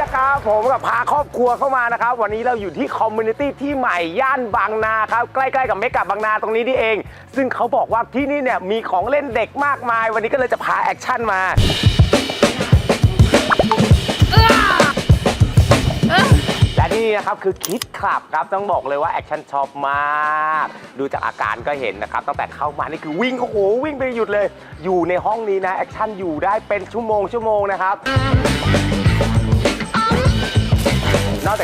นะครับผมกับพาครอบครัวเข้ามานะครับ วันนี้เราอยู่ที่คอมมูนิตี้ที่ใหม่ย่านบางนาครับ ใกล้ๆกับเมกะบางนาตรงนี้นี่เอง ซึ่งเขาบอกว่าที่นี่เนี่ยมีของเล่นเด็กมากมาย วันนี้ก็เลยจะพาแอคชั่นมา และนี่นะครับคือคิดคลับครับต้องบอกเลยว่าแอคชั่นชอบมาก ดูจากอาการก็เห็นนะครับ ตั้งแต่เข้ามานี่คือวิ่งโอ้โหวิ่งไปหยุดเลย อยู่ในห้องนี้นะแอคชั่นอยู่ได้เป็นชั่วโมงชั่วโมงนะครับ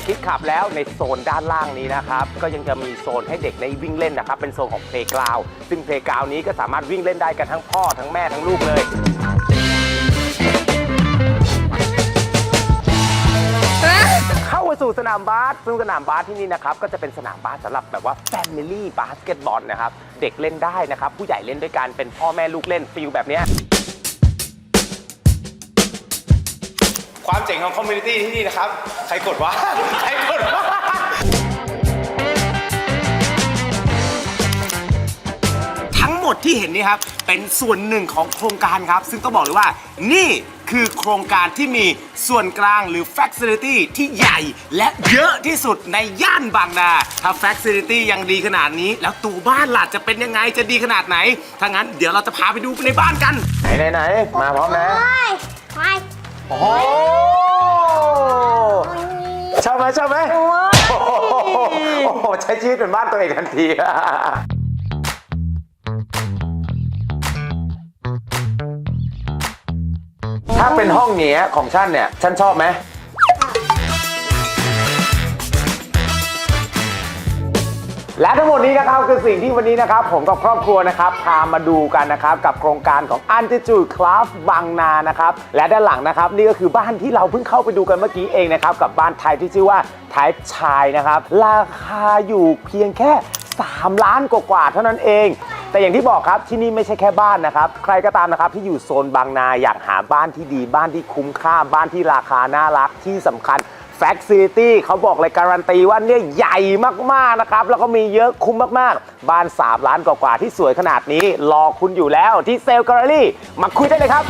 คิดขับแล้วในโซนด้านล่างนี้นะครับก็ยังจะมีโซนให้เด็กในวิ่งเล่นนะครับเป็นโซนของเพลกราวซึ่งเพลกราวนี้ก็สามารถวิ่งเล่นได้กันทั้งพ่อทั้งแม่ทั้งลูกเลยเข้ามาสู่สนามบาสซึ่งสนามบาสที่นี่นะครับก็จะเป็นสนามบาสสำหรับแบบว่า Family Basketball นะครับเด็กเล่นได้นะครับผู้ใหญ่เล่นด้วยกันเป็นพ่อแม่ลูกเล่นฟิลแบบเนี้ย ความเจ๋งของคอมมูนิตี้ที่นี่นะครับ ใครกดวะใครกดวะทั้งหมดที่เห็นนี่ครับ เป็นส่วนหนึ่งของโครงการครับ ซึ่งต้องบอกเลยว่า นี่คือโครงการที่มีส่วนกลางหรือ Facility ที่ใหญ่และเยอะที่สุดในย่านบางนา ถ้า Facility ยังดีขนาดนี้ แล้วตัวบ้านล่ะจะเป็นยังไงจะดีขนาดไหน ถ้างั้นเดี๋ยวเราจะพาไปดูในบ้านกัน ไหนไหนไหนมาพร้อมนะ ไปไปโอ้โโอ้โหใช้ชีวิตเป็นบ้านตัวเองทันที ถ้าเป็นห้องเนี้ยของฉันเนี่ย ฉันชอบไหม และทั้งหมดนี้นะครับคือสิ่งที่วันนี้นะครับ ผมกับครอบครัวนะครับพามาดูกันนะครับกับโครงการของ a n t i t u d e Craft บางนานะครับและด้านหลังนะครับ นี่ก็คือบ้านที่เราเพิ่งเข้าไปดูกันเมื่อกี้เองนะครับกับบ้านไทยที่ชื่อว่าไทยชายนะครับ ราคาอยู่เพียงแค่ 3 ล้านกว่าๆเท่านั้นเองแต่อย่างที่บอกครับที่นี่ไม่ใช่แค่บ้านนะครับ ใครก็ตามนะครับที่อยู่โซนบางนาอยากหาบ้านที่ดีบ้านที่คุ้มค่าบ้านที่ราคาน่ารักที่สำคัญ แฟคซิลิตี้เขาบอกเลยการันตีว่าเนี่ยใหญ่มากๆนะครับ แล้วก็มีเยอะคุ้มมากๆ บ้าน 3 ล้านกว่าๆที่สวยขนาดนี้ รอคุณอยู่แล้วที่เซลล์แกลเลอรี่มาคุยได้เลยครับ